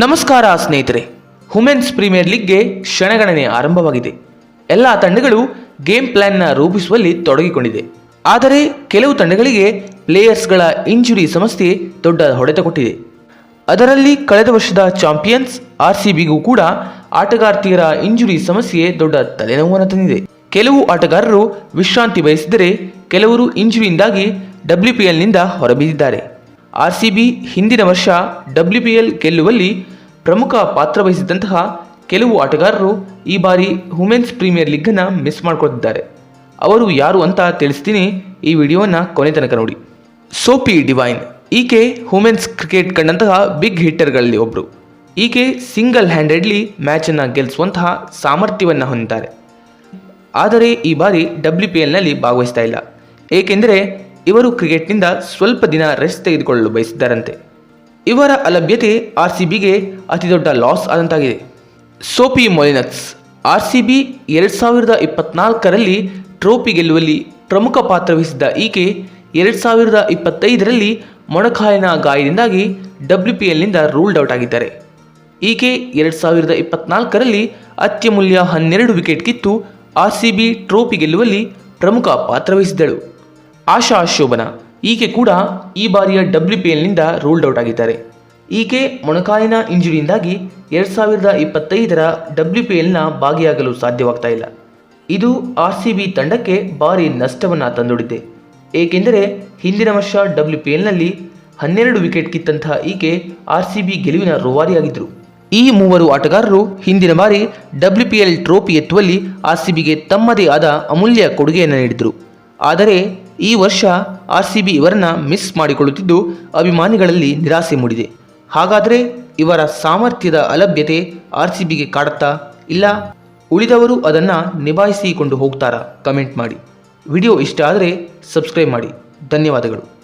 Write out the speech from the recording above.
ನಮಸ್ಕಾರ ಸ್ನೇಹಿತರೆ women's premier ಲೀಗ್ಗೆ ಕ್ಷಣಗಣನೆ ಆರಂಭವಾಗಿದೆ. ಎಲ್ಲ ತಂಡಗಳು ಗೇಮ್ ಪ್ಲಾನ್ನ ರೂಪಿಸುವಲ್ಲಿ ತೊಡಗಿಕೊಂಡಿದೆ. ಆದರೆ ಕೆಲವು ತಂಡಗಳಿಗೆ ಪ್ಲೇಯರ್ಸ್ಗಳ ಇಂಜುರಿ ಸಮಸ್ಯೆ ದೊಡ್ಡ ಹೊಡೆತ ಕೊಟ್ಟಿದೆ ಅದರಲ್ಲಿ ಕಳೆದ ವರ್ಷದ ಚಾಂಪಿಯನ್ಸ್ ಆರ್ ಸಿ ಬಿಗೂ ಕೂಡ ಆಟಗಾರ್ತಿಯರ ಇಂಜುರಿ ಸಮಸ್ಯೆ ದೊಡ್ಡ ತಲೆನೋವನ್ನು ತಂದಿದೆ. ಕೆಲವು ಆಟಗಾರರು ವಿಶ್ರಾಂತಿ ಬಯಸಿದರೆ ಕೆಲವರು ಇಂಜುರಿಯಿಂದಾಗಿ ಡಬ್ಲ್ಯೂ ಪಿ ಎಲ್ನಿಂದ ಹೊರಬಿದ್ದಿದ್ದಾರೆ ಆರ್ ಸಿ ಬಿ ಹಿಂದಿನ ವರ್ಷ ಡಬ್ಲ್ಯೂ ಪಿ ಎಲ್ ಗೆಲ್ಲುವಲ್ಲಿ ಪ್ರಮುಖ ಪಾತ್ರ ವಹಿಸಿದಂತಹ ಕೆಲವು ಆಟಗಾರರು ಈ ಬಾರಿ ವುಮೆನ್ಸ್ ಪ್ರೀಮಿಯರ್ ಲೀಗನ್ನು ಮಿಸ್ ಮಾಡ್ಕೊಳ್ತಿದ್ದಾರೆ. ಅವರು ಯಾರು ಅಂತ ತಿಳಿಸ್ತೀನಿ ಈ ವಿಡಿಯೋವನ್ನು ಕೊನೆ ತನಕ ನೋಡಿ. ಸೋಪಿ ಡಿವೈನ್, ಈಕೆ ವುಮೆನ್ಸ್ ಕ್ರಿಕೆಟ್ ಕಂಡಂತಹ ಬಿಗ್ ಹಿಟ್ಟರ್ಗಳಲ್ಲಿ ಒಬ್ಬರು ಈಕೆ ಸಿಂಗಲ್ ಹ್ಯಾಂಡೆಡ್ಲಿ ಮ್ಯಾಚನ್ನು ಗೆಲ್ಲಿಸುವಂತಹ ಸಾಮರ್ಥ್ಯವನ್ನು ಹೊಂದಿದ್ದಾರೆ. ಆದರೆ ಈ ಬಾರಿ ಡಬ್ಲ್ಯೂ ಪಿ ಎಲ್ನಲ್ಲಿ ಭಾಗವಹಿಸ್ತಾ ಇಲ್ಲ. ಏಕೆಂದರೆ ಇವರು ಕ್ರಿಕೆಟ್ನಿಂದ ಸ್ವಲ್ಪ ದಿನ ರೆಸ್ಟ್ ತೆಗೆದುಕೊಳ್ಳಲು ಬಯಸಿದ್ದಾರಂತೆ. ಇವರ ಅಲಭ್ಯತೆ ಆರ್ ಸಿ ಬಿಗೆ ಅತಿದೊಡ್ಡ loss ಆದಂತಾಗಿದೆ. Sophie Molineux R C B ಎರಡು ಸಾವಿರದ ಇಪ್ಪತ್ನಾಲ್ಕರಲ್ಲಿ ಟ್ರೋಫಿ ಗೆಲ್ಲುವಲ್ಲಿ ಪ್ರಮುಖ ಪಾತ್ರ ವಹಿಸಿದ್ದ ಈಕೆ ಎರಡು ಸಾವಿರದ ಇಪ್ಪತ್ತೈದರಲ್ಲಿ ಮೊಣಕಾಲಿನ ಗಾಯದಿಂದಾಗಿ ಡಬ್ಲ್ಯೂ ಪಿ ಎಲ್ನಿಂದ ರೂಲ್ಡ್ ಔಟ್ ಆಗಿದ್ದಾರೆ. ಈಕೆ ಎರಡು ಸಾವಿರದ ಇಪ್ಪತ್ನಾಲ್ಕರಲ್ಲಿ ಅತ್ಯಮೂಲ್ಯ ಹನ್ನೆರಡು ವಿಕೆಟ್ ಕಿತ್ತು ಆರ್ ಸಿ ಬಿ ಟ್ರೋಫಿ ಗೆಲ್ಲುವಲ್ಲಿ ಪ್ರಮುಖ ಪಾತ್ರ ವಹಿಸಿದ್ದಳು. ಆಶಾ ಶೋಭನ ಈಕೆ ಕೂಡ ಈ ಬಾರಿಯ ಡಬ್ಲ್ಯೂ ಪಿ ಎಲ್ನಿಂದ ರೂಲ್ಡ್ ಔಟ್ ಆಗಿದ್ದಾರೆ. ಈಕೆ ಮೊಣಕಾಲಿನ ಇಂಜುರಿಯಿಂದಾಗಿ ಎರಡು ಸಾವಿರದ ಇಪ್ಪತ್ತೈದರ ಡಬ್ಲ್ಯೂ ಪಿ ಎಲ್ನ ಭಾಗಿಯಾಗಲು ಸಾಧ್ಯವಾಗ್ತಾ ಇಲ್ಲ. ಇದು ಆರ್ ಸಿ ಬಿ ತಂಡಕ್ಕೆ ಭಾರಿ ನಷ್ಟವನ್ನು ತಂದೊಡಿದೆ ಏಕೆಂದರೆ ಹಿಂದಿನ ವರ್ಷ ಡಬ್ಲ್ಯೂ ಪಿ ಎಲ್ನಲ್ಲಿ ಹನ್ನೆರಡು ವಿಕೆಟ್ ಕಿತ್ತಂತಹ ಈಕೆ ಆರ್ ಸಿ ಬಿ ಗೆಲುವಿನ ರೂವಾರಿಯಾಗಿದ್ದರು. ಈ ಮೂವರು ಆಟಗಾರರು ಹಿಂದಿನ ಬಾರಿ ಡಬ್ಲ್ಯೂ ಪಿ ಎಲ್ ಟ್ರೋಫಿ ಎತ್ತುವಲ್ಲಿ ಆರ್ ಸಿ ಬಿಗೆ ತಮ್ಮದೇ ಆದ ಅಮೂಲ್ಯ ಕೊಡುಗೆಯನ್ನು ನೀಡಿದರು. ಆದರೆ ಈ ವರ್ಷ ಆರ್ ಸಿ ಬಿ ಇವರನ್ನ ಮಿಸ್ ಮಾಡಿಕೊಳ್ಳುತ್ತಿದ್ದು ಅಭಿಮಾನಿಗಳಲ್ಲಿ ನಿರಾಸೆ ಮೂಡಿದೆ. ಹಾಗಾದರೆ ಇವರ ಸಾಮರ್ಥ್ಯದ ಅಲಭ್ಯತೆ ಆರ್ ಸಿ ಬಿಗೆ ಕಾಡುತ್ತಾ ಇಲ್ಲ? ಉಳಿದವರು ಅದನ್ನು ನಿಭಾಯಿಸಿಕೊಂಡು ಹೋಗ್ತಾರಾ? ಕಮೆಂಟ್ ಮಾಡಿ. ವಿಡಿಯೋ ಇಷ್ಟ ಆದರೆ ಸಬ್ಸ್ಕ್ರೈಬ್ ಮಾಡಿ. ಧನ್ಯವಾದಗಳು.